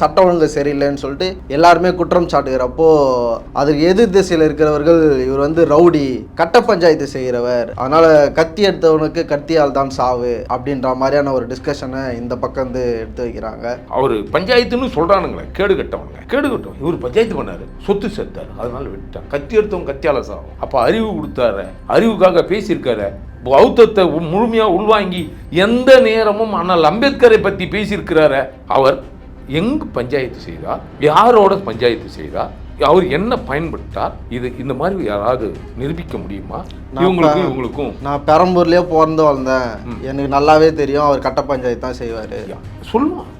சட்ட ஒழுங்கு சரியில்லைன்னு சொல்லிட்டு எல்லாருமே குற்றம் சாட்டுகிறப்போ அதுக்கு எதிர் திசையில் இருக்கிறவர்கள் இவர் வந்து ரவுடி கட்ட பஞ்சாயத்து செய்கிறவர். அதனால கத்தி எடுத்தவனுக்கு கத்தியால் தான் சாவு அப்படின்ற மாதிரியான ஒரு டிஸ்கஷனை இந்த பக்கம் வந்து எடுத்து வைக்கிறாங்க. அவர் பஞ்சாயத்துன்னு சொல்றானுங்களே கேடு கட்டவங்க. கேடு கட்டவன் இவர் பஞ்சாயத்து பண்ணாரு சொத்து சேர்த்தாரு. அதனால விட்டான் கத்தி எடுத்தவன் கத்தியால சாவும் அப்ப அறிவு கொடுத்தாரு. அறிவுக்காக பேசியிருக்காரு. பௌத்தத்தை முழுமையாக உள்வாங்கி எந்த நேரமும் அண்ணல் அம்பேத்கரை பற்றி பேசியிருக்கிறார. அவர் எங்கு பஞ்சாயத்து செய்தார் யாரோட பஞ்சாயத்து செய்தார் அவர் என்ன பயன்பட்டார் இது இந்த மாதிரி யாராவது நிரூபிக்க முடியுமா? இவங்களுக்கும் இவங்களுக்கும். நான் பெரம்பூர்லேயே பிறந்து வளர்ந்தேன். எனக்கு நல்லாவே தெரியும். அவர் கட்ட பஞ்சாயத்து தான் செய்வார். சொல்லுவான்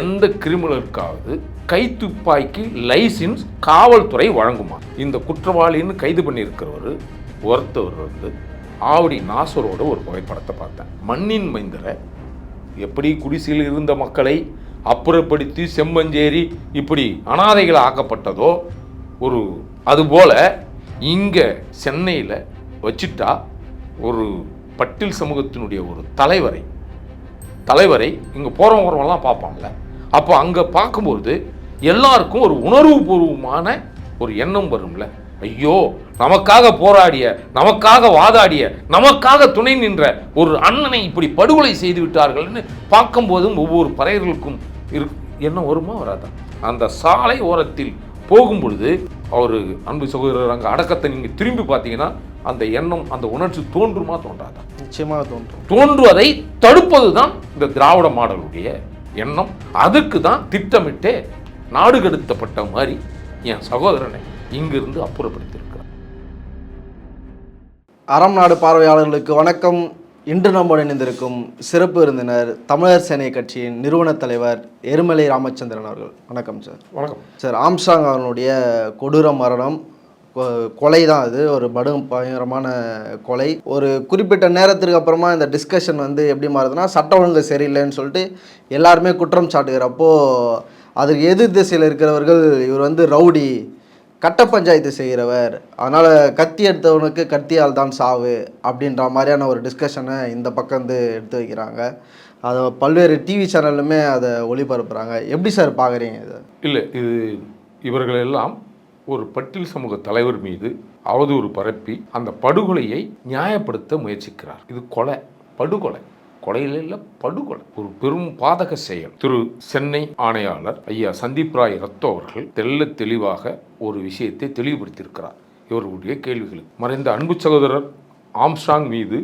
எந்த கிரிமினலுக்காவது கைத்துப்பாக்கி லைசன்ஸ் காவல்துறை வழங்குமா? இந்த குற்றவாளின்னு கைது பண்ணியிருக்கிறவர் ஒருத்தவர் வந்து ஆவடி நாசரோட ஒரு புகைப்படத்தை பார்த்தேன். மண்ணின் மைந்தரை. எப்படி குடிசையில் இருந்த மக்களை அப்புறப்படுத்தி செம்மஞ்சேரி இப்படி அனாதைகள் ஆக்கப்பட்டதோ ஒரு அதுபோல் இங்கே சென்னையில் வச்சுட்டா ஒரு பட்டில் சமூகத்தினுடைய ஒரு தலைவரை தலைவரை இங்கே போகிறவங்க வரவங்கலாம் பார்ப்பான்ல அப்போ அங்கே பார்க்கும்போது எல்லாருக்கும் ஒரு உணர்வுபூர்வமான ஒரு எண்ணம் வரும்ல. ஐயோ நமக்காக போராடிய நமக்காக வாதாடிய நமக்காக துணை நின்ற ஒரு அண்ணனை இப்படி படுகொலை செய்து விட்டார்கள்னு பார்க்கும்போதும் ஒவ்வொரு பறையர்களுக்கும் இரு எண்ணம் வருமா வராதா? அந்த சாலை ஓரத்தில் போகும் பொழுது அவர் அன்பு சகோதரர் அங்கே அடக்கத்தை நீங்கள் திரும்பி பார்த்தீங்கன்னா அந்த எண்ணம் அந்த உணர்ச்சி தோன்றுமா தோன்றாதா? நிச்சயமாக தோன்றும். தோன்றுவதை தடுப்பது தான் இந்த திராவிட மாடலுடைய எண்ணம். அதுக்கு தான் திட்டமிட்டே நாடு கடத்தப்பட்ட மாதிரி என் சகோதரனை இங்கிருந்து அப்புறப்படுத்தியிருக்கிறார். அறம் நாடு பார்வையாளர்களுக்கு வணக்கம். இன்று நம்முடன் இணைந்திருக்கும் சிறப்பு விருந்தினர் தமிழர் சேனை கட்சியின் நிறுவன தலைவர் எருமலை ராமச்சந்திரன் அவர்கள். வணக்கம் சார் வணக்கம். சார் ஆம்ஸ்டாங் அவர்களுடைய கொடூர மரணம் கொலை தான் அது. ஒரு படு பயங்கரமான கொலை. ஒரு குறிப்பிட்ட நேரத்திற்கு அப்புறமா இந்த டிஸ்கஷன் வந்து எப்படி மாறுதுன்னா சட்ட ஒழுங்கு சரியில்லைன்னு சொல்லிட்டு எல்லாருமே குற்றம் சாட்டுகிறப்போ அதுக்கு எதிர் திசையில் இருக்கிறவர்கள் இவர் வந்து ரவுடி. கட்ட பஞ்சாயத்து செய்கிறவர் அதனால் கத்தி எடுத்தவனுக்கு கத்தியால் தான் சாவு அப்படின்ற மாதிரியான ஒரு டிஸ்கஷனை இந்த பக்கம் வந்து எடுத்து வைக்கிறாங்க. அதை பல்வேறு டிவி சேனல்லுமே அதை ஒளிபரப்புகிறாங்க எப்படி சார் பார்க்குறீங்க இதை? இல்லை இது இவர்கள் எல்லாம் ஒரு பட்டியல் சமூக தலைவர் மீது அவதூறு பரப்பி அந்த படுகொலையை நியாயப்படுத்த முயற்சிக்கிறார். இது கொலை படுகொலை. கொலையில இல்லை படுகொலை. ஒரு பெரும் பாதக செயல். திரு சென்னை ஆணையாளர் ஐயா சந்தீப் ராய் ரத்தோ அவர்கள் தெல்ல தெளிவாக ஒரு விஷயத்தை தெளிவுபடுத்தியிருக்கிறார். இவர்களுடைய கேள்விகளுக்கு மறைந்த அன்பு சகோதரர் ஆம்ஸ்டாங் மீது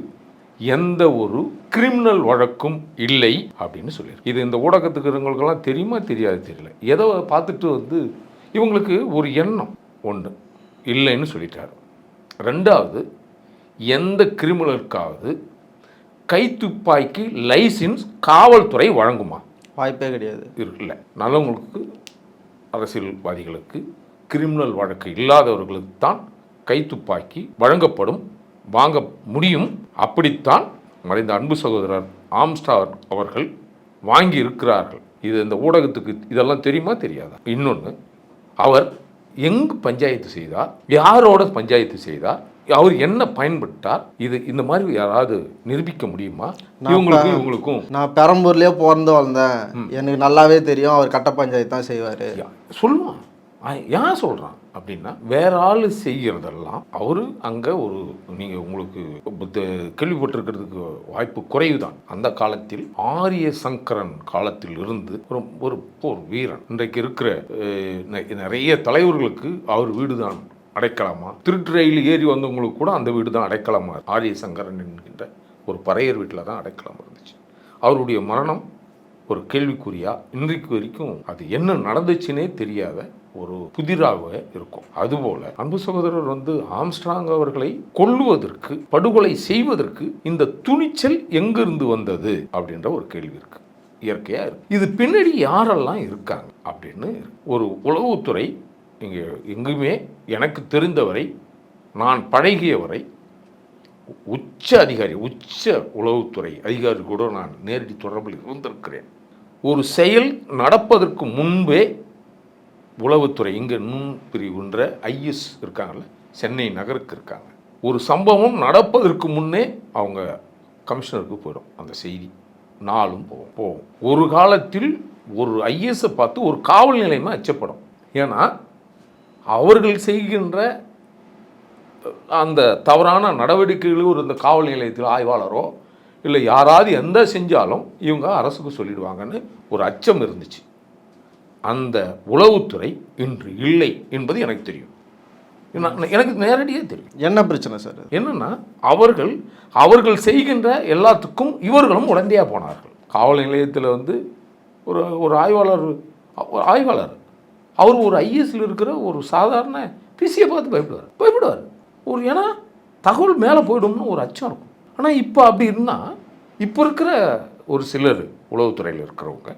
எந்த ஒரு கிரிமினல் வழக்கும் இல்லை அப்படின்னு சொல்லியிருக்கு. இது இந்த ஊடகத்துக்கு இருக்கிறவங்களுக்கெல்லாம் தெரியுமா தெரியாது தெரியல. எதை பார்த்துட்டு வந்து இவங்களுக்கு ஒரு எண்ணம் ஒன்று இல்லைன்னு சொல்லிட்டாரு. ரெண்டாவது எந்த கிரிமினலுக்காவது கைத்துப்பாக்கி லைசன்ஸ் காவல்துறை வழங்குமா? வாய்ப்பே கிடையாது. இருக்குல்ல நல்லவங்களுக்கு அரசியல்வாதிகளுக்கு கிரிமினல் வழக்கு இல்லாதவர்களுக்கு தான் கைத்துப்பாக்கி வழங்கப்படும் வாங்க முடியும். அப்படித்தான் மறைந்த அன்பு சகோதரர் ஆம்ஸ்டார் அவர்கள் வாங்கி இருக்கிறார்கள் இது இந்த ஊடகத்துக்கு இதெல்லாம் தெரியுமா தெரியாதா? இன்னொன்று அவர் எங்கு பஞ்சாயத்து செய்தார் யாரோட பஞ்சாயத்து செய்தார் அவர் என்ன பயன்பட்டார் இது இந்த மாதிரி யாராவது நிரூபிக்க முடியுமா? இவங்களுக்கும் இவங்களுக்கும். நான் பெரம்பூர்லேயே பிறந்து வளர்ந்தேன். எனக்கு நல்லாவே தெரியும் அவர் கட்ட பஞ்சாயத்து தான் செய்வார் சொல்லுவான் ஏன் சொல்கிறான் அப்படின்னா வேற ஆள் செய்கிறதெல்லாம் அவர் அங்கே ஒரு நீங்கள் உங்களுக்கு கேள்விப்பட்டிருக்கிறதுக்கு வாய்ப்பு குறைவு தான் அந்த காலத்தில் ஆரிய சங்கரன் காலத்தில் இருந்து ஒரு ஒரு போர் வீரன். இன்றைக்கு இருக்கிற நிறைய தலைவர்களுக்கு அவர் வீடு தான் அடைக்கலாமா? திருட்டு ரயில் ஏறி வந்தவங்களுக்கு கூட அந்த வீடு தான் அடைக்கலாமா? ஆரிய சங்கரன் என்கின்ற ஒரு பறையர் வீட்டில் தான் அடைக்கலம் இருந்துச்சு. அவருடைய மரணம் ஒரு கேள்விக்குறியா? இன்றைக்கு வரைக்கும் அது என்ன நடந்துச்சுன்னே தெரியாத ஒரு புதிராக இருக்கும். அதுபோல அன்பு சகோதரர் வந்து ஆம்ஸ்ட்ராங் அவர்களை கொல்லுவதற்கு படுகொலை செய்வதற்கு இந்த துணிச்சல் எங்கிருந்து வந்தது அப்படின்ற ஒரு கேள்வி இருக்கு. இயற்கையா இருக்கு. இது பின்னாடி யாரெல்லாம் இருக்காங்க அப்படின்னு ஒரு உளவுத்துறை இங்கே எங்குமே எனக்கு தெரிந்தவரை நான் பழகியவரை உச்ச அதிகாரி உச்ச உளவுத்துறை அதிகாரி கூட நான் நேரடி தொடர்பில் இருந்திருக்கிறேன். ஒரு செயல் நடப்பதற்கு முன்பே உளவுத்துறை இங்கே நுண் பிரிவுன்ற ஐஎஸ் இருக்காங்கல்ல சென்னை நகருக்கு இருக்காங்க. ஒரு சம்பவம் நடப்பதற்கு முன்னே அவங்க கமிஷனருக்கு போயிடும் அந்த செய்தி. நாளும் போகும் போகும். ஒரு காலத்தில் ஒரு ஐஎஸை பார்த்து ஒரு காவல் நிலையமாக அச்சப்படும். ஏன்னா அவர்கள் செய்கின்ற அந்த தவறான நடவடிக்கைகள் ஒரு இந்த காவல் நிலையத்தில் ஆய்வாளரோ இல்லை யாராவது எந்த செஞ்சாலும் இவங்க அரசுக்கு சொல்லிடுவாங்கன்னு ஒரு அச்சம் இருந்துச்சு. அந்த உளவுத்துறை இன்று இல்லை என்பது எனக்கு தெரியும். எனக்கு நேரடியாக தெரியும். என்ன பிரச்சனை சார்? என்னன்னா அவர்கள் அவர்கள் செய்கின்ற எல்லாத்துக்கும் இவர்களும் உடந்தையாக போனார்கள். காவல் நிலையத்தில் வந்து ஒரு ஒரு ஆய்வாளர் ஒரு ஆய்வாளர். அவர் ஒரு ஐஎஸ்ல இருக்கிற ஒரு சாதாரண பிசியை பார்த்து பயப்படுவார். பயப்படுவார். ஒரு ஏன்னா தகவல் மேலே போயிடும்னு ஒரு அச்சம் இருக்கும். ஆனால் இப்போ அப்படி இருந்தால் இப்போ இருக்கிற ஒரு சிலர் உளவுத்துறையில் இருக்கிறவங்க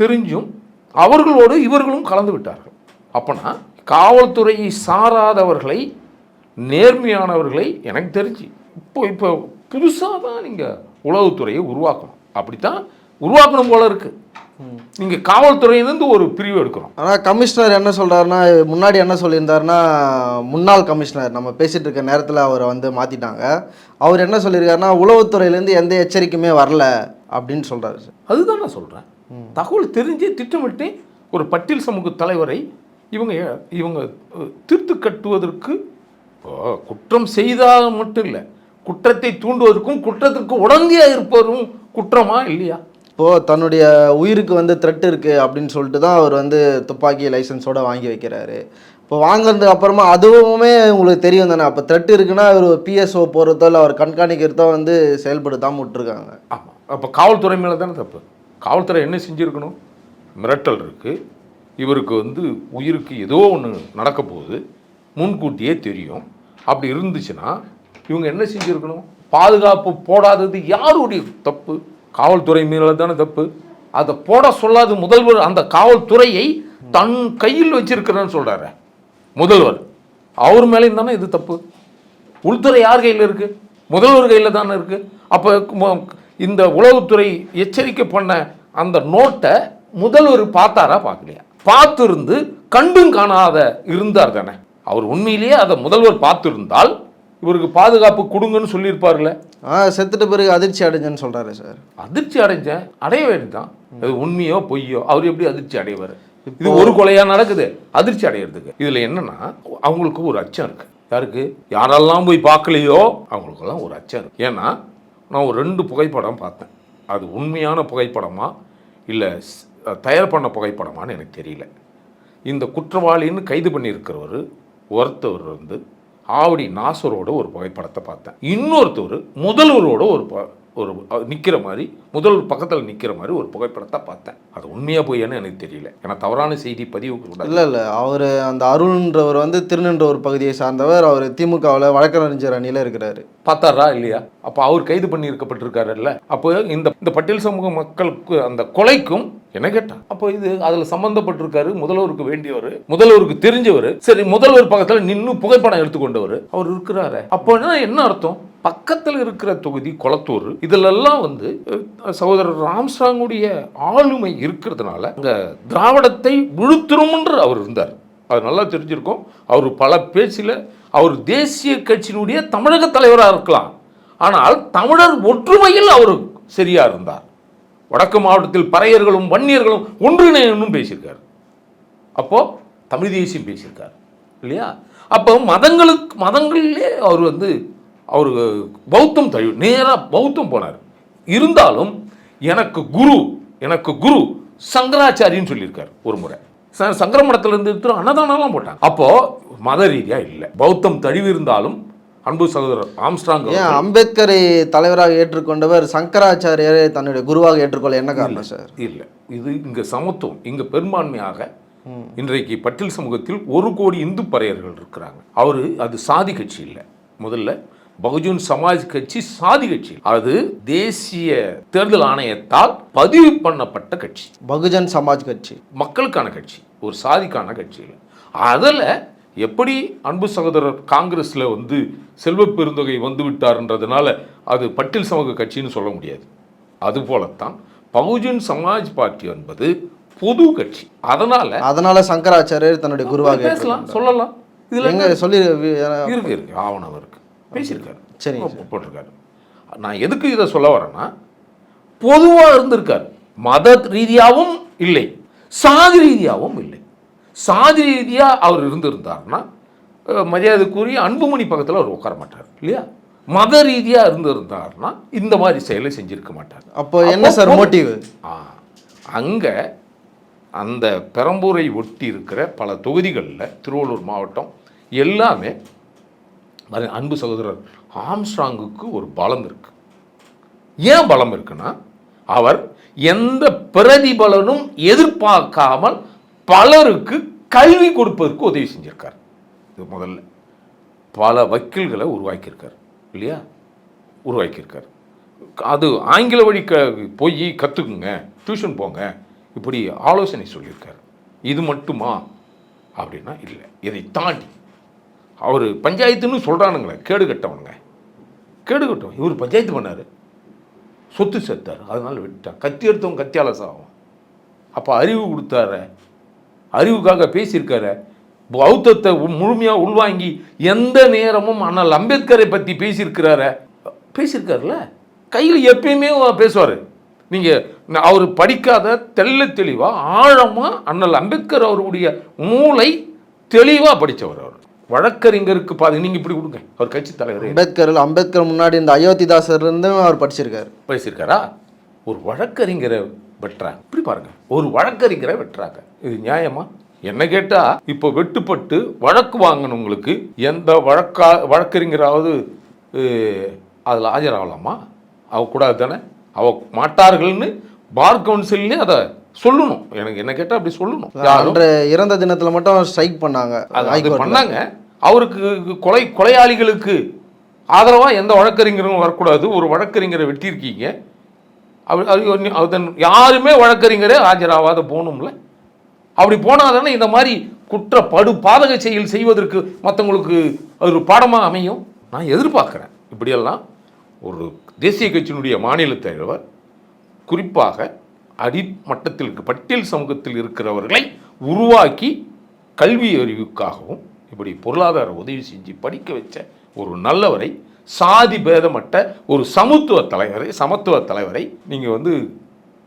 தெரிஞ்சும் அவர்களோடு இவர்களும் கலந்து விட்டார்கள். அப்போனா காவல்துறையை சாராதவர்களை நேர்மையானவர்களை எனக்கு தெரிஞ்சு இப்போ இப்போ புதுசாக தான் நீங்கள் உளவுத்துறையை உருவாக்கணும். அப்படித்தான் உருவாக்கணும் போல இருக்கு. நீங்கள் காவல்துறையிலேருந்து ஒரு பிரிவு எடுக்கணும். ஆனால் கமிஷனர் என்ன சொல்றாருன்னா முன்னாடி என்ன சொல்லியிருந்தாருன்னா முன்னாள் கமிஷனர் நம்ம பேசிட்டு இருக்க நேரத்தில் அவரை வந்து மாற்றிட்டாங்க அவர் என்ன சொல்லியிருக்காருன்னா உளவுத்துறையிலேருந்து எந்த எச்சரிக்கையுமே வரல அப்படின்னு சொல்றாரு சார். அதுதான் நான் சொல்கிறேன் தகவல் தெரிஞ்சே திட்டமிட்டு ஒரு பட்டியல் சமூக தலைவரை இவங்க இவங்க தீர்த்து கட்டுவதற்கு குற்றம் செய்தால் மட்டும் இல்லை குற்றத்தை தூண்டுவதற்கும் குற்றத்திற்கு உடந்தையாக இருப்பதும் குற்றமா இல்லையா? இப்போது தன்னுடைய உயிருக்கு வந்து த்ரெட் இருக்குது அப்படின்னு சொல்லிட்டு தான் அவர் வந்து துப்பாக்கி லைசன்ஸோடு வாங்கி வைக்கிறாரு. இப்போ வாங்குறதுக்கு அப்புறமா அதுவுமே உங்களுக்கு தெரியும் தானே? அப்போ த்ரெட் இருக்குன்னா அவர் பிஎஸ்ஓ போகிறதோ இல்லை அவர் கண்காணிக்கிறதோ வந்து செயல்படுத்தாமல் விட்டுருக்காங்க. ஆமாம் அப்போ காவல்துறை மேலே தானே தப்பு? காவல்துறை என்ன செஞ்சுருக்கணும்? மிரட்டல் இருக்குது இவருக்கு வந்து உயிருக்கு ஏதோ ஒன்று நடக்க போகுது. முன்கூட்டியே தெரியும். அப்படி இருந்துச்சுன்னா இவங்க என்ன செஞ்சுருக்கணும்? பாதுகாப்பு போடாதது யாருடைய தப்பு? காவல்துறை மேலே தானே தப்பு. அதை போட சொல்லாத முதல்வர் அந்த காவல்துறையை தன் கையில் வச்சிருக்கிறேன்னு சொல்கிறாரு முதல்வர். அவர் மேலேயும் தானே இது தப்பு. உள்துறை யார் கையில் இருக்குது முதல்வர் கையில் தானே இருக்குது அப்போ இந்த உளவுத்துறை எச்சரிக்கை பண்ண அந்த நோட்டை முதல்வர் பார்த்தாரா பார்க்கலையா? பார்த்துருந்து கண்டும் காணாத இருந்தார் தானே. அவர் உண்மையிலேயே அதை முதல்வர் பார்த்துருந்தால் இவருக்கு பாதுகாப்பு கொடுங்கன்னு சொல்லியிருப்பார்ல ஆ செத்துட்ட பிறகு அதிர்ச்சி அடைஞ்சேன்னு சொல்கிறாரு சார். அதிர்ச்சி அடைஞ்சேன் அடைய வேண்டியதான் அது உண்மையோ பொய்யோ அவர் எப்படி அதிர்ச்சி அடைவார்? இது ஒரு கொலையா நடக்குது? அதிர்ச்சி அடையிறதுக்கு. இதுல என்னன்னா அவங்களுக்கு ஒரு அச்சம் இருக்கு. யாருக்கு? யாரெல்லாம் போய் பார்க்கலையோ அவங்களுக்கெல்லாம் ஒரு அச்சம் இருக்கு. ஏன்னா நான் ஒரு ரெண்டு புகைப்படம் பார்த்தேன். அது உண்மையான புகைப்படமா இல்லை தயார் பண்ண புகைப்படமான்னு எனக்கு தெரியல. இந்த குற்றவாளின்னு கைது பண்ணியிருக்கிறவர் ஒருத்தவர் வந்து ஆவடி நாசரோட ஒரு புகைப்படத்தை பார்த்தேன். இன்னொருத்தர் முதல்வரோட ஒரு ப- ஒரு நிற்கிற மாதிரி முதல்வர் பக்கத்தில் நிற்கிற மாதிரி ஒரு புகைப்படத்தை பார்த்தேன். அது உண்மையாக போய்யான்னு எனக்கு தெரியல. ஏன்னா தவறான செய்தி பதிவு கூடாது இல்லை இல்லை. அவர் அந்த அருள்ன்றவர் வந்து திருநென்றூர் பகுதியை சார்ந்தவர். அவர் திமுகவில் வழக்கறிஞர் அணியில் இருக்கிறாரு. பார்த்தாரா இல்லையா? அப்போ அவர் கைது பண்ணியிருக்கப்பட்டிருக்காருல்ல. அப்போ இந்த இந்த பட்டியல் சமூக மக்களுக்கு அந்த கொலைக்கும் என்ன கேட்டான்? அப்போ இது அதில் சம்பந்தப்பட்டிருக்காரு. முதல்வருக்கு வேண்டியவர் முதல்வருக்கு தெரிஞ்சவர் சரி முதல்வர் பக்கத்தில் நின்று புகைப்படம் எடுத்துக்கொண்டவர். அவர் இருக்கிறாரு. அப்போ என்ன அர்த்தம்? பக்கத்தில் இருக்கிற தொகுதி கொளத்தூர் இதிலெல்லாம் வந்து சகோதரர் ராம்ஸ்ராங்குடைய ஆளுமை இருக்கிறதுனால அங்கே திராவிடத்தை விழுத்துரும்ன்று அவர் இருந்தார். அது நல்லா தெரிஞ்சிருக்கும். அவர் பல பேச்சில் அவர் தேசிய கட்சியினுடைய தமிழக தலைவராக இருக்கலாம். ஆனால் தமிழர் ஒற்றுமையில் அவர் சரியாக இருந்தார். வடக்கு மாவட்டத்தில் பறையர்களும் வன்னியர்களும் ஒன்றிணையனும் பேசியிருக்கார். அப்போது தமிழ் தேசியம் பேசியிருக்கார். இல்லையா? அப்போ மதங்களுக்கு மதங்களிலே அவர் வந்து அவர் பௌத்தம் தழி நேராக பௌத்தம் போனார். இருந்தாலும் எனக்கு குரு எனக்கு குரு சங்கராச்சாரின்னு சொல்லியிருக்கார் ஒரு முறை. ச- சங்கர மடத்துல இருந்து எடுத்து அன்னதானம்லாம் போட்டாங்க. அப்போ மத ரீதியா இல்லை. பௌத்தம் தழிவு இருந்தாலும் அன்பு சகோதரர் ஆம்ஸ்ட்ராங் ஏன் அம்பேத்கரை தலைவராக ஏற்றுக்கொண்டவர் சங்கராச்சாரியரை தன்னுடைய குருவாக ஏற்றுக்கொள்ள என்ன காரணம் சார்? இல்லை. இது இங்கே சமத்துவம் இங்கே பெரும்பான்மையாக இன்றைக்கு பட்டியல் சமூகத்தில் ஒரு கோடி இந்து பறையர்கள் இருக்கிறாங்க. அவர் அது சாதி கட்சி இல்லை. முதல்ல பகுஜன் சமாஜ் கட்சி சாதி கட்சி. அது தேசிய தேர்தல் ஆணையத்தால் பதிவு பண்ணப்பட்ட கட்சி. பகுஜன் சமாஜ் கட்சி. மக்களுக்கான கட்சி. ஒரு சாதிக்கான கட்சி. அதில் எப்படி அன்பு சகோதரர் காங்கிரஸில் வந்து செல்வ பெருந்தொகை வந்து விட்டார்ன்றதுனால அது பட்டியல் சமூக கட்சின்னு சொல்ல முடியாது. அதுபோலத்தான் பகுஜன் சமாஜ் பார்ட்டி என்பது பொது கட்சி. அதனால அதனால சங்கராச்சாரியர் தன்னுடைய குருவாக பேசலாம். சொல்லலாம். இதுல சொல்லி இருக்கு இருக்கு. ஆவணம் இருக்கு. பேசியிருக்காரு. சரிங்க போ- போட்டிருக்காரு. நான் எதுக்கு இதை சொல்ல வரேன்னா பொதுவாக இருந்திருக்காரு. மத ரீதியாகவும் இல்லை. சாதி ரீதியாகவும் இல்லை. சாதி ரீதியாக அவர் இருந்திருந்தாருன்னா அஹ், மரியாதைக்குரிய அன்புமணி பக்கத்தில் அவர் உட்கார மாட்டார் இல்லையா? மத ரீதியாக இருந்திருந்தாருன்னா இந்த மாதிரி செயலை செஞ்சிருக்க மாட்டார். அப்போ என்ன சார் மோட்டிவ்? ஆ அங்கே அந்த பெரம்பூரை ஒட்டி இருக்கிற பல தொகுதிகளில் திருவள்ளூர் மாவட்டம் எல்லாமே அன்பு சகோதரர் ஆம்ஸ்ட்ராங்குக்கு ஒரு பலம் இருக்குது ஏன் பலம் இருக்குன்னா அவர் எந்த பிரதிபலனும் எதிர்பார்க்காமல் பலருக்கு கல்வி கொடுப்பதற்கு உதவி செஞ்சிருக்கார். இது முதல்ல. பல வக்கீல்களை உருவாக்கியிருக்கார் இல்லையா? உருவாக்கியிருக்கார். அது ஆங்கில வழி க போய் கற்றுக்குங்க டியூஷன் போங்க இப்படி ஆலோசனை சொல்லியிருக்கார். இது மட்டுமா? அப்படின்னா இல்லை. இதை தாண்டி அவர் பஞ்சாயத்துன்னு சொல்கிறானுங்களே கேடு கட்டவனுங்க. கேடு கட்டவன். இவர் பஞ்சாயத்து பண்ணார். சொத்து சேர்த்தார். அதனால விட்டான் கத்தி எடுத்தவன் கத்தியால சாகும் அப்போ அறிவு கொடுத்தார. அறிவுக்காக பேசியிருக்காரு. பௌத்தத்தை முழுமையாக உள்வாங்கி எந்த நேரமும் அண்ணல் அம்பேத்கரை பற்றி பேசியிருக்கிறார. பேசியிருக்காருல்ல? கையில் எப்பயுமே பேசுவார். நீங்கள் அவர் படிக்காத தெள்ள தெளிவாக ஆழமாக அண்ணல் அம்பேத்கர் அவருடைய மூளை தெளிவாக படித்தவர் அவர். வழக்கறிஞருக்கு பாதி நீங்கள் இப்படி கொடுங்க. அவர் கட்சி தலைவர். அம்பேத்கர் அம்பேத்கர் முன்னாடி இந்த அயோத்திதாசர் இருந்தும் அவர் படிச்சிருக்காரு. பேசியிருக்காரா ஒரு வழக்கறிஞரை வெட்டுறாங்க. இப்படி பாருங்க. ஒரு வழக்கறிஞரை வெட்டுறாங்க. இது நியாயமா? என்ன கேட்டா இப்போ வெட்டுப்பட்டு வழக்கு வாங்கினவங்களுக்கு எந்த வழக்கா வழக்கறிஞராவது அதில் ஆஜராகலாமா? அவ கூடாது தானே? அவ மாட்டார்கள்னு பார் கவுன்சில்லே அதை சொல்லணும். எனக்கு என்ன கேட்டால் அப்படி சொல்லணும். இறந்த தினத்துல மட்டும் ஸ்ட்ரைக் பண்ணாங்க அது. பண்ணாங்க. அவருக்கு கொலை கொலையாளிகளுக்கு ஆதரவாக எந்த வழக்கறிஞரும் வரக்கூடாது. ஒரு வழக்கறிஞரை வெட்டியிருக்கீங்க. அவர் அது அதன் யாருமே வழக்கறிஞரே ஆஜராகாத போகணும்ல. அப்படி போனால் தானே இந்த மாதிரி குற்ற படு பாதக செயல் செய்வதற்கு மற்றவங்களுக்கு அது ஒரு பாடமாக அமையும்? நான் எதிர்பார்க்குறேன். இப்படியெல்லாம் ஒரு தேசிய கட்சியினுடைய மாநில தலைவர் குறிப்பாக அடிமட்டத்தில் பட்டியல் சமூகத்தில் இருக்கிறவர்களை உருவாக்கி கல்வி அறிவுக்காகவும் இப்படி பொருளாதார உதவி செஞ்சு படிக்க வச்ச ஒரு நல்லவரை சாதி பேதமற்ற ஒரு சமத்துவ தலைவரை சமத்துவ தலைவரை நீங்கள் வந்து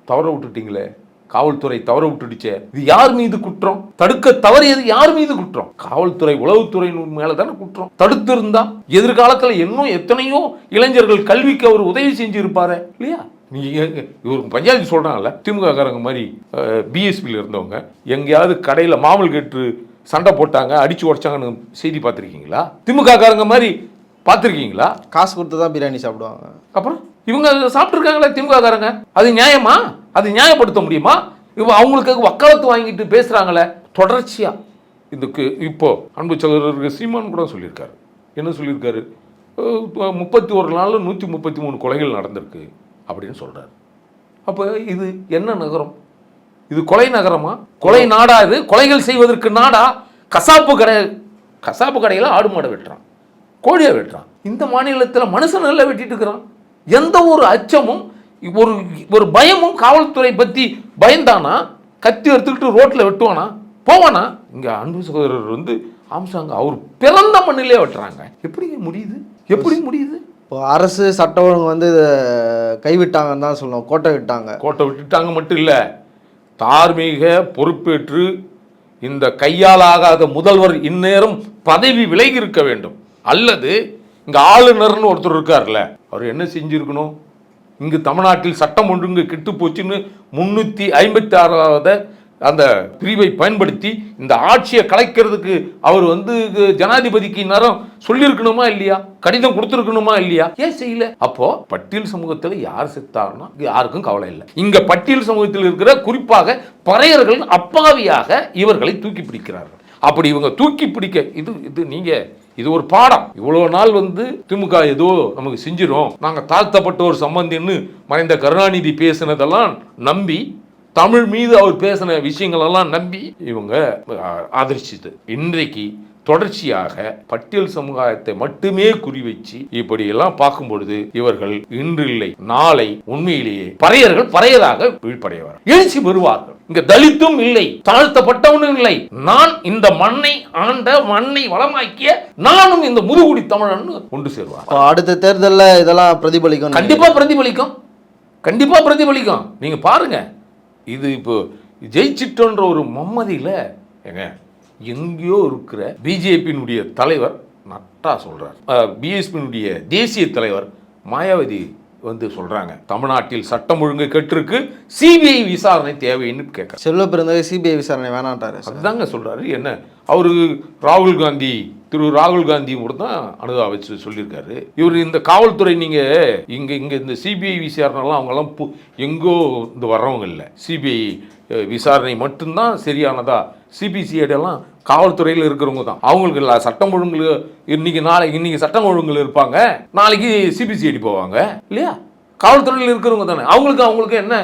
தவற விட்டுட்டீங்களே? காவல்துறை தவற விட்டுடுச்சே? இது யார் மீது குற்றம்? தடுக்க தவறியது யார் மீது குற்றம்? காவல்துறை உளவுத்துறை மேல தானே குற்றம்? தடுத்திருந்தா எதிர்காலத்தில் இன்னும் எத்தனையோ இளைஞர்கள் கல்விக்கு அவர் உதவி செஞ்சு இருப்பாரு இல்லையா? நீங்க எங்க- இவர் பஞ்சாயத்து சொல்றாங்கல்ல திமுக காரங்க மாதிரி பிஎஸ்பியில் இருந்தவங்க எங்கேயாவது கடையில் மாமல் கேட்டு சண்டை போட்டாங்க அடிச்சு உடைச்சாங்கன்னு செய்தி பார்த்துருக்கீங்களா? திமுக காரங்க மாதிரி பார்த்துருக்கீங்களா? காசு கொடுத்து தான் பிரியாணி சாப்பிடுவாங்க. அப்புறம் இவங்க சாப்பிட்ருக்காங்களே திமுக காரங்க அது நியாயமா? அது நியாயப்படுத்த முடியுமா? இவ அவங்களுக்கு வக்காலத்து வாங்கிட்டு பேசுறாங்களே? தொடர்ச்சியா. இதுக்கு இப்போ அன்பு சகோதரருக்கு சீமான் கூட சொல்லியிருக்காரு. என்ன சொல்லியிருக்காரு? முப்பத்தி ஒரு நாளில் நூற்றி முப்பத்தி மூணு கொலைகள் நடந்திருக்கு அப்படின்னு சொல்றாரு. அப்போ இது என்ன நகரம்? இது கொலை நகரமா? கொலை நாடா இது? கொலைகள் செய்வதற்கு நாடா? கசாப்பு கடை கசாப்பு கடையில் ஆடு மாடை வெட்டுறான். கோழியை வெட்டுறான். இந்த மாநிலத்தில் மனுஷன் நல்லா வெட்டிட்டு இருக்கிறான். எந்த ஒரு அச்சமும் ஒரு ஒரு பயமும் காவல்துறை பற்றி பயந்தானா? கத்தி எடுத்துக்கிட்டு ரோட்டில் வெட்டுவானா? போவானா? இங்கே அன்பு சகோதரர் வந்து ஆம்சாங்க அவர் பிறந்த மண்ணிலே வெட்டுறாங்க. எப்படி முடியுது? எப்படி முடியுது? இப்போ அரசு சட்ட ஒழுங்கு வந்து இதை கைவிட்டாங்கன்னு தான் சொல்லணும். கோட்டை விட்டாங்க. கோட்டை விட்டுட்டாங்க மட்டும் இல்லை. தார்மீக பொறுப்பேற்று இந்த கையால் ஆகாத முதல்வர் இந்நேரம் பதவி விலகி இருக்க வேண்டும். அல்லது இங்கே ஆளுநர்னு ஒருத்தர் இருக்கார்ல அவர் என்ன செஞ்சுருக்கணும்? இங்கு தமிழ்நாட்டில் சட்டம் ஒழுங்கு கெட்டு போச்சுன்னு முன்னூற்றி ஐம்பத்தி ஆறாவது அந்த பிரிவை பயன்படுத்தி இந்த ஆட்சியை கலைக்கிறதுக்கு அவர் வந்து இது ஜனாதிபதிக்கு நேரம் சொல்லியிருக்கணுமா இல்லையா? கடிதம் கொடுத்துருக்கணுமா இல்லையா? ஏன் செய்யல? அப்போ பட்டியல் சமூகத்தில் யார் செத்தாருன்னா யாருக்கும் கவலை இல்லை. இங்க பட்டியல் சமூகத்தில் இருக்கிற குறிப்பாக பறையர்கள் அப்பாவியாக இவர்களை தூக்கி பிடிக்கிறார்கள். அப்படி இவங்க தூக்கி பிடிக்க இது இது நீங்க இது ஒரு பாடம். இவ்வளோ நாள் வந்து திமுக ஏதோ நமக்கு செஞ்சிடும் நாங்கள் தாழ்த்தப்பட்ட ஒரு சம்பந்தின்னு மறைந்த கருணாநிதி பேசினதெல்லாம் நம்பி தமிழ் மீது அவர் பேசின விஷயங்களெல்லாம் நம்பி இவங்க ஆதரிச்சுது இன்றைக்கு தொடர்ச்சியாக பட்டியல் சமுதாயத்தை மட்டுமே குறிவச்சு இப்படி எல்லாம் பார்க்கும் பொழுது இவர்கள் இன்று இல்லை நாளை உண்மையிலேயே பறையர்கள் பறையராக வீழ்படையவர் எழுச்சி பெறுவார்கள். இங்க தலித்தும் இல்லை தாழ்த்தப்பட்டவனும் இல்லை. நான் இந்த மண்ணை ஆண்ட மண்ணை வளமாக்கிய நானும் இந்த முதுகுடி தமிழன் கொண்டு சேருவார் அடுத்த தேர்தலில் இதெல்லாம் பிரதிபலிக்கும் கண்டிப்பா பிரதிபலிக்கும். கண்டிப்பா பிரதிபலிக்கும். நீங்க பாருங்க. இது இப்போ ஜெயிச்சிட்டோன்ற ஒரு மம்மதியில் ஏங்க எங்கேயோ இருக்கிற பிஜேபியினுடைய தலைவர் நட்டா சொல்கிறார் பிஎஸ்பியினுடைய தேசிய தலைவர் மாயாவதி வந்து சொல்கிறாங்க தமிழ்நாட்டில் சட்டம் ஒழுங்கு கெட்டிருக்கு சிபிஐ விசாரணை தேவைன்னு கேட்குறாங்க செல்வ பிறந்தவை சிபிஐ விசாரணை வேணான்ட்டாரு சார். அதுதாங்க சொல்றாரு. என்ன அவரு ராகுல் காந்தி திரு ராகுல் காந்தியும் கூட தான் அனுதா வச்சு சொல்லியிருக்காரு. இவர் இந்த காவல்துறை நீங்கள் இங்கே இங்கே இந்த சிபிஐ விசாரணைலாம் அவங்கெல்லாம் பு- எங்கோ இந்த வர்றவங்க இல்லை. சிபிஐ விசாரணை மட்டும்தான் சரியானதா? சிபிசிஐடெல்லாம் காவல்துறையில் இருக்கிறவங்க தான். அவங்களுக்கு இல்லை சட்டம் ஒழுங்கு இன்னைக்கு நாளை இன்னைக்கு சட்டம் ஒழுங்குல இருப்பாங்க. நாளைக்கு சிபிசிஐடி போவாங்க. இல்லையா? காவல்துறையில் இருக்கிறவங்க தானே. அவங்களுக்கு அவங்களுக்கு என்ன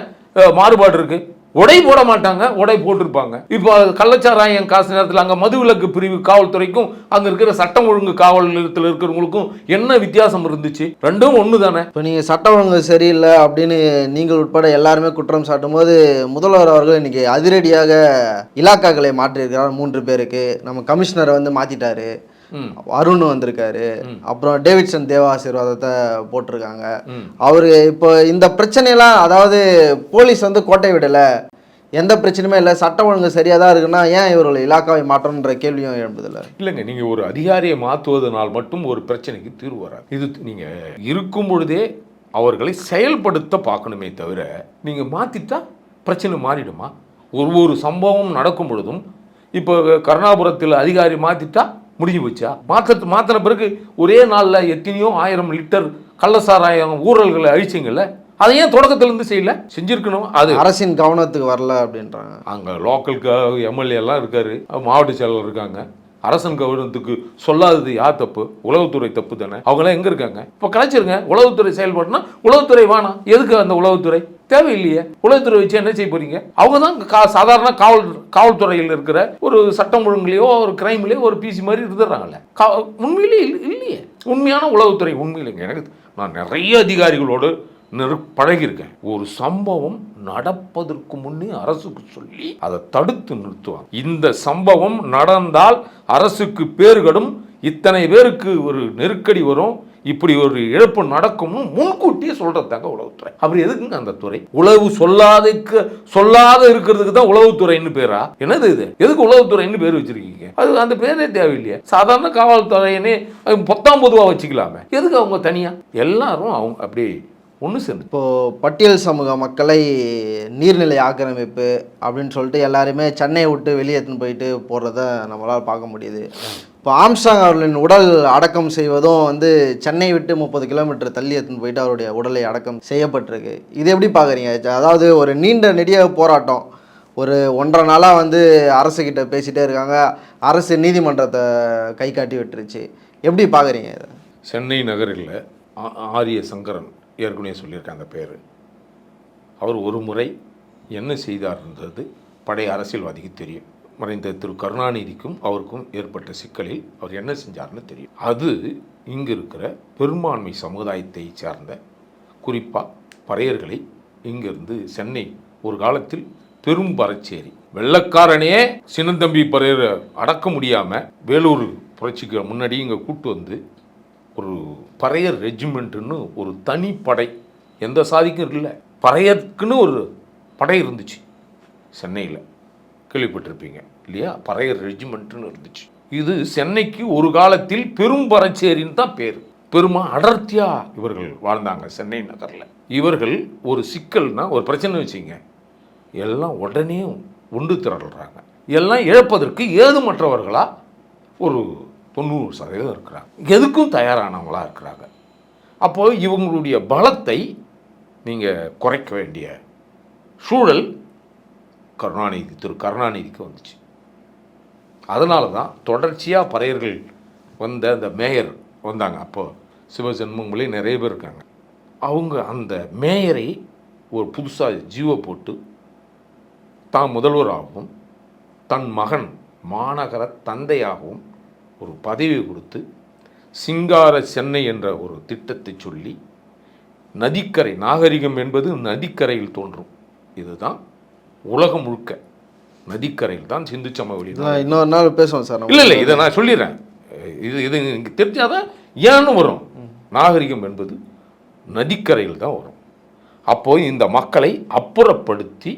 மாறுபாடு இருக்குது உடை போட மாட்டாங்க உடை போட்டிருப்பாங்க. இப்போ கள்ளச்சாராயம் காசு நேரத்தில் அங்கே மதுவிலக்கு பிரிவு காவல்துறைக்கும் அங்கே இருக்கிற சட்டம் ஒழுங்கு காவல் நிலையத்தில் இருக்கிறவங்களுக்கும் என்ன வித்தியாசம் இருந்துச்சு? ரெண்டும் ஒன்று தானே இப்போ நீங்கள் சட்டம் ஒழுங்கு சரியில்லை அப்படின்னு நீங்கள் உட்பட எல்லாருமே குற்றம் சாட்டும் போது முதல்வர் அவர்கள் இன்னைக்கு அதிரடியாக இலாக்காக்களை மாற்றியிருக்கிறார் மூன்று பேருக்கு. நம்ம கமிஷனரை வந்து மாற்றிட்டாரு அருண் வந்திருக்காரு. அப்புறம் டேவிட்சன் தேவ ஆசீர்வாதத்தை போட்டிருக்காங்க. அவரு இப்போ இந்த பிரச்சனையெல்லாம் அதாவது போலீஸ் வந்து கோட்டை விடலை. எந்த பிரச்சனையுமே இல்லை. சட்டம் ஒழுங்கு சரியாக தான் இருக்குன்னா ஏன் இவர்கள் இலாக்காவை மாற்றணுன்ற கேள்வியும் எழும்புதில்ல? இல்லைங்க நீங்கள் ஒரு அதிகாரியை மாற்றுவதனால் மட்டும் ஒரு பிரச்சனைக்கு தீர்வு வராது. இது நீங்கள் இருக்கும் பொழுதே அவர்களை செயல்படுத்த பார்க்கணுமே தவிர நீங்கள் மாற்றிட்டா பிரச்சனை மாறிடுமா? ஒரு ஒரு சம்பவம் நடக்கும் பொழுதும் இப்போ கருணாபுரத்தில் அதிகாரி மாற்றிட்டா முடிஞ்சு போச்சா மாற்ற மாற்றின பிறகு ஒரே நாளில் எத்தனையோ ஆயிரம் லிட்டர் கள்ளசாராயம் ஊழல்களை அழிச்சிங்கல்ல? அதை ஏன் தொடக்கத்திலேருந்து செய்யல? செஞ்சிருக்கணும் அது. அரசின் கவனத்துக்கு வரல அப்படின்றாங்க. அங்கே லோக்கல் எம்எல்ஏ எல்லாம் இருக்காரு. மாவட்ட செயலர் இருக்காங்க. அரசன் கவர்னத்துக்கு சொல்லாதது யார் தப்பு? உளவுத்துறை தப்பு தானே? அவங்களாம் எங்கே இருக்காங்க? இப்போ கலைச்சிருங்க உளவுத்துறை செயல்படுனா உளவுத்துறை வேணாம் எதுக்கு அந்த உளவுத்துறை? தேவையில்லையே. உளவுத்துறை வச்சு என்ன செய்ய போறீங்க? அவங்க தான் கா சாதாரண காவல் காவல்துறையில் இருக்கிற ஒரு சட்டம் ஒழுங்குலையோ ஒரு கிரைம்லேயோ ஒரு பிசி மாதிரி இருந்துடுறாங்கல்ல. கா உண்மையிலேயே இல்லையே. உண்மையான உளவுத்துறை உண்மையிலேங்க எனக்கு நான் நிறைய அதிகாரிகளோடு நெரு பழகியிருக்கேன். ஒரு சம்பவம் நடப்பதற்கு முன்னே அரசுக்கு சொல்லி அதை தடுத்து நிறுத்துவாங்க. இந்த சம்பவம் நடந்தால் அரசுக்கு பேர்கடும் இத்தனை பேருக்கு ஒரு நெருக்கடி வரும். இப்படி ஒரு இழப்பு நடக்கும்னு முன்கூட்டியே சொல்கிறதாங்க உளவுத்துறை. அப்படி எதுக்குங்க அந்த துறை? உளவு சொல்லாதக்கு சொல்லாத இருக்கிறதுக்கு தான் உளவுத்துறைன்னு பேரா? என்னது இது? எதுக்கு உளவுத்துறைன்னு பேர் வச்சிருக்கீங்க? அது அந்த பேரே தேவையில்லையே. சாதாரண காவல்துறையினே பொத்தாம் பத்தாம் பொதுவாக வச்சுக்கலாமே. எதுக்கு அவங்க தனியாக எல்லாரும் அவங்க அப்படி ஒன்று சேர்ந்து. இப்போது பட்டியல் சமூக மக்களை நீர்நிலை ஆக்கிரமிப்பு அப்படின்னு சொல்லிட்டு எல்லாருமே சென்னையை விட்டு வெளியேற்றுன்னு போயிட்டு போடுறத நம்மளால் பார்க்க முடியுது. இப்போ ஆம்ஸ்டாங் அவர்களின் உடல் அடக்கம் செய்வதும் வந்து சென்னை விட்டு முப்பது கிலோமீட்டர் தள்ளி எடுத்துன்னு போயிட்டு அவருடைய உடலை அடக்கம் செய்யப்பட்டிருக்கு. இது எப்படி பார்க்குறீங்க? அதாவது ஒரு நீண்ட நெடிய போராட்டம். ஒரு ஒன்றரை நாளாக வந்து அரசுக்கிட்ட பேசிகிட்டே இருக்காங்க. அரசு நீதிமன்றத்தை கை காட்டி விட்டுருச்சு. எப்படி பார்க்குறீங்க இதை? சென்னை நகரில் ஆரிய சங்கரன் ஏற்கனவே சொல்லியிருக்காங்க பேர். அவர் ஒரு முறை என்ன செய்தார்ன்றது பழைய அரசியல்வாதிக்கு தெரியும். மறைந்த திரு கருணாநிதிக்கும் அவருக்கும் ஏற்பட்ட சிக்கலில் அவர் என்ன செஞ்சார்னு தெரியும். அது இங்கு இருக்கிற பெரும்பான்மை சமுதாயத்தை சார்ந்த குறிப்பாக பறையர்களை இங்கிருந்து சென்னை ஒரு காலத்தில் பெரும் பறச்சேரி வெள்ளக்காரனே சின்னந்தம்பி பறையரை அடக்க முடியாமல் வேலூர் புரட்சிக்கு முன்னாடி இங்கே கூட்டு வந்து ஒரு பறையர் ரெஜிமெண்ட்டுன்னு ஒரு தனி படை எந்த சாதிக்கும் இல்லை. பறையருக்குன்னு ஒரு படை இருந்துச்சு சென்னையில். கேள்விப்பட்டிருப்பீங்க இல்லையா? பறையர் ரெஜிமெண்ட்டுன்னு இருந்துச்சு. இது சென்னைக்கு ஒரு காலத்தில் பெரும் பறச்சேரின்னு தான் பேர். பெருமா அடர்த்தியா இவர்கள் வாழ்ந்தாங்க சென்னை நகரில். இவர்கள் ஒரு சிக்கல்னா ஒரு பிரச்சனை வச்சுங்க எல்லாம் உடனே ஒன்று திரடுறாங்க எல்லாம் இழப்பதற்கு ஏதுமற்றவர்களாக ஒரு தொண்ணூறு சதவீதம் இருக்கிறாங்க. எதுக்கும் தயாரானவங்களாக இருக்கிறாங்க. அப்போது இவங்களுடைய பலத்தை நீங்கள் குறைக்க வேண்டிய சூழல் கருணாநிதி திரு கருணாநிதிக்கு வந்துச்சு. அதனால தான் தொடர்ச்சியாக பறையர்கள் வந்த அந்த மேயர் வந்தாங்க. அப்போது சிவஜென்மங்களே நிறைய பேர் இருக்காங்க. அவங்க அந்த மேயரை ஒரு புதுசாக ஜீவ போட்டு தான் முதல்வராகவும் தன் மகன் மாநகர தந்தையாகவும் ஒரு பதவி கொடுத்து சிங்கார சென்னை என்ற ஒரு திட்டத்தை சொல்லி நதிக்கரை நாகரிகம் என்பது நதிக்கரையில் தோன்றும். இதுதான் உலகம் முழுக்க நதிக்கரையில் தான் சிந்து சமவெளி இன்னொரு நாள் பேசுவோம் சார். இல்லை இல்லை இதை நான் சொல்லிடுறேன். இது இது எனக்கு தெரிஞ்சாதான் ஏன்னு வரும். நாகரிகம் என்பது நதிக்கரையில் தான் வரும். அப்போ இந்த மக்களை அப்புறப்படுத்தி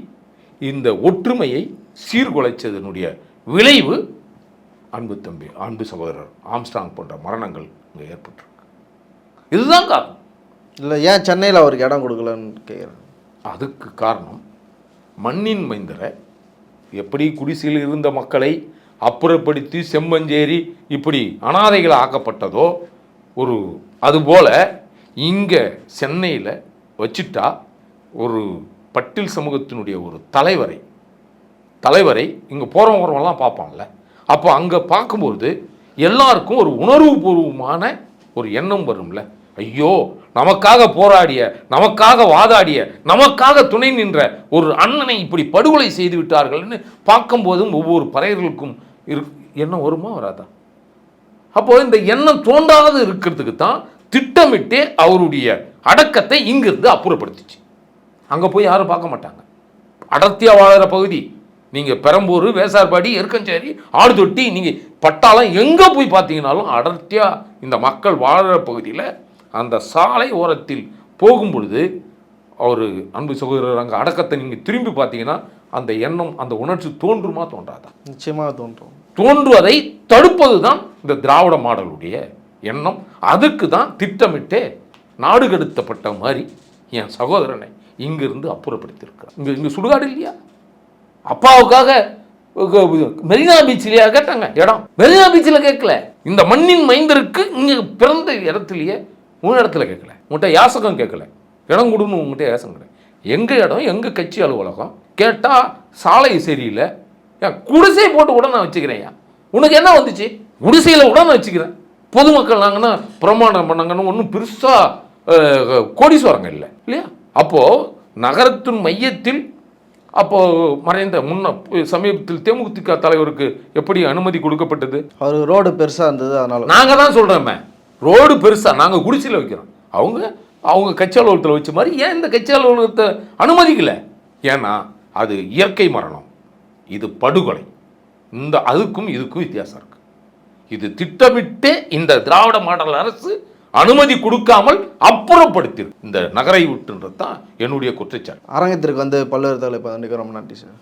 இந்த ஒற்றுமையை சீர்குலைச்சதனுடைய விளைவு அன்பு தம்பி அன்பு சகோதரர் ஆம்ஸ்டாங் போன்ற மரணங்கள் இங்கே ஏற்பட்டிருக்கு. இதுதான் காரணம். இல்லை ஏன் சென்னையில் அவருக்கு இடம் கொடுக்கலன்னு கேட்குறேன் அதுக்கு காரணம் மண்ணின் மைந்தரை எப்படி குடிசையில் இருந்த மக்களை அப்புறப்படுத்தி செம்மஞ்சேரி இப்படி அனாதைகள் ஆக்கப்பட்டதோ ஒரு அதுபோல் இங்கே சென்னையில் வச்சிட்டா ஒரு பட்டில் சமூகத்தினுடைய ஒரு தலைவரை தலைவரை இங்கே போகிறவங்க வரவங்கலாம் பார்ப்பான்ல. அப்போ அங்கே பார்க்கும்போது எல்லாருக்கும் ஒரு உணர்வுபூர்வமான ஒரு எண்ணம் வரும்ல. ஐயோ நமக்காக போராடிய நமக்காக வாதாடிய நமக்காக துணை நின்ற ஒரு அண்ணனை இப்படி படுகொலை செய்து விட்டார்கள்னு பார்க்கும்போதும் ஒவ்வொரு பறையர்களுக்கும் இரு எண்ணம் வருமா வராதா? அப்போ இந்த எண்ணம் தோண்டாது இருக்கிறதுக்கு தான் திட்டமிட்டே அவருடைய அடக்கத்தை இங்கிருந்து அப்புறப்படுத்திச்சு. அங்கே போய் யாரும் பார்க்க மாட்டாங்க. அடர்த்தியாக வாழ்கிற பகுதி. நீங்கள் பெரம்பூர் வேசார்பாடி எருக்கஞ்சேரி ஆடுதொட்டி நீங்கள் பட்டாளம் எங்கே போய் பார்த்தீங்கன்னாலும் அடர்த்தியாக இந்த மக்கள் வாழ்கிற பகுதியில் அந்த சாலை ஓரத்தில் போகும் பொழுது அவர் அன்பு சகோதரர் அங்கே அடக்கத்தை நீங்கள் திரும்பி பார்த்தீங்கன்னா அந்த எண்ணம் அந்த உணர்ச்சி தோன்றுமா தோன்றாதா? நிச்சயமாக தோன்றும். தோன்றுவதை தடுப்பது தான் இந்த திராவிட மாடலுடைய எண்ணம். அதுக்கு தான் திட்டமிட்டே நாடு கடத்தப்பட்ட மாதிரி என் சகோதரனை இங்கிருந்து அப்புறப்படுத்தியிருக்கிறார். இங்கே இங்கே சுடுகாடு இல்லையா? அப்பாவுக்காக மெரினா பீச்சிலையா கேட்டாங்க இடம். மெரினா பீச்சில் கேட்கல. இந்த மண்ணின் மைந்தருக்கு இங்கே பிறந்த இடத்துலையே உன் இடத்துல கேட்கல. உங்கள்கிட்ட யாசகம் கேட்கல. இடம் கொடுன்னு உங்கள்கிட்ட யாசகம் கிடையாது எங்கள் இடம்? எங்கள் கட்சி அலுவலகம்? கேட்டால் சாலை சரியில்லை. ஏன் குடிசை போட்டு கூட நான் வச்சுக்கிறேன்யா உனக்கு என்ன வந்துச்சு? குடிசையில் கூட நான் வச்சுக்கிறேன். பொதுமக்கள் நாங்கன்னா பிரமாணம் பண்ணாங்கன்னு ஒன்றும் பெருசாக கோடீஸ்வரங்க இல்லை. இல்லையா? அப்போது நகரத்தின் மையத்தில் அப்போ மறைந்த முன்ன சமீபத்தில் தேமுதிக தலைவருக்கு எப்படி அனுமதி கொடுக்கப்பட்டது? அவர் ரோடு பெருசாக இருந்தது அதனால. நாங்கள் தான் சொல்கிறோமே ரோடு பெருசாக நாங்கள் குடிசையில் வைக்கிறோம். அவங்க அவங்க கட்சி அலுவலகத்தில் வச்ச மாதிரி ஏன் இந்த கட்சி அலுவலகத்தை அனுமதிக்கல? ஏன்னா அது இயற்கை மரணம். இது படுகொலை. இந்த அதுக்கும் இதுக்கும் வித்தியாசம் இருக்குது இது திட்டமிட்டு இந்த திராவிட மாடல் அரசு அனுமதி கொடுக்காமல் அப்புறப்படுத்தியிருக்கு. இந்த நகரை விட்டுன்றது தான் என்னுடைய குற்றச்சாட்டு. அரங்கத்திற்கு வந்து பல்வேறு தலைப்பு ரொம்ப நன்றி சார்.